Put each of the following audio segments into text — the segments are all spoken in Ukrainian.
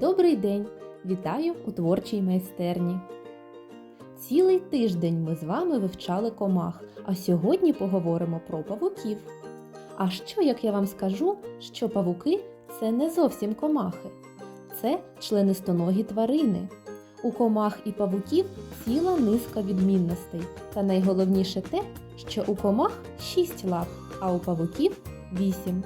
Добрий день! Вітаю у творчій майстерні. Цілий тиждень ми з вами вивчали комах, а сьогодні поговоримо про павуків. А що, як я вам скажу, що павуки це не зовсім комахи, це членистоногі тварини. У комах і павуків ціла низка відмінностей. Та найголовніше те, що у комах 6 лап, а у павуків 8.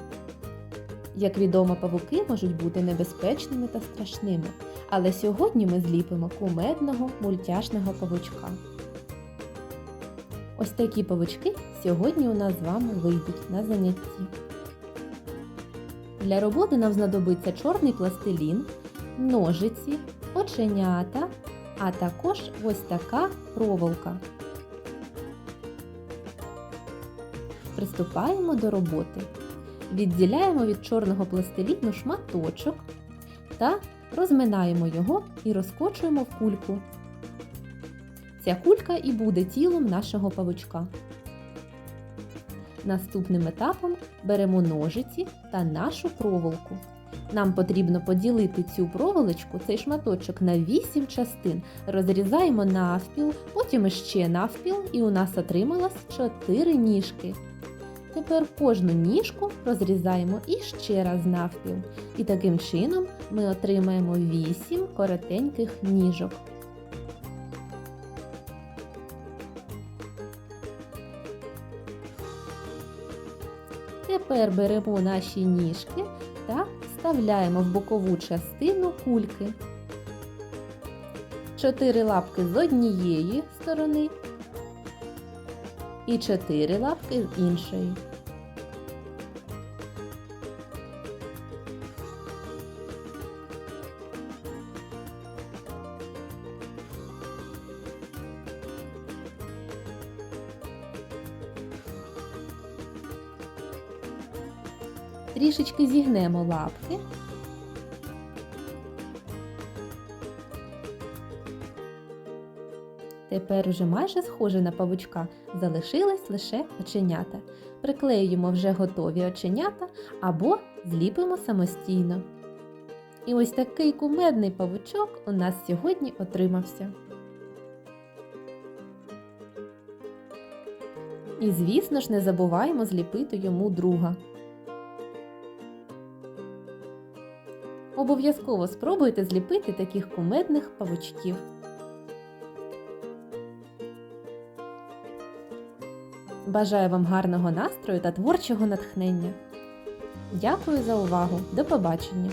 Як відомо, павуки можуть бути небезпечними та страшними. Але сьогодні ми зліпимо кумедного мультяшного павучка. Ось такі павучки сьогодні у нас з вами вийдуть на занятті. Для роботи нам знадобиться чорний пластилін, ножиці, оченята, а також ось така проволока. Приступаємо до роботи. Відділяємо від чорного пластиліну шматочок та розминаємо його і розкочуємо в кульку. Ця кулька і буде тілом нашого павучка. Наступним етапом беремо ножиці та нашу проволоку. Нам потрібно поділити цю проволочку, цей шматочок на 8 частин. Розрізаємо навпіл, потім іще навпіл, і у нас отрималось 4 ніжки. Тепер кожну ніжку розрізаємо і ще раз навпіл. І таким чином ми отримаємо 8 коротеньких ніжок. Тепер беремо наші ніжки та вставляємо в бокову частину кульки. Чотири лапки з однієї сторони і чотири лапки з іншої. Трішечки зігнемо лапки. Тепер уже майже схоже на павучка, залишилось лише оченята. Приклеюємо вже готові оченята або зліпимо самостійно. І ось такий кумедний павучок у нас сьогодні отримався. І, звісно ж, не забуваємо зліпити йому друга. Обов'язково спробуйте зліпити таких кумедних павучків. Бажаю вам гарного настрою та творчого натхнення. Дякую за увагу. До побачення!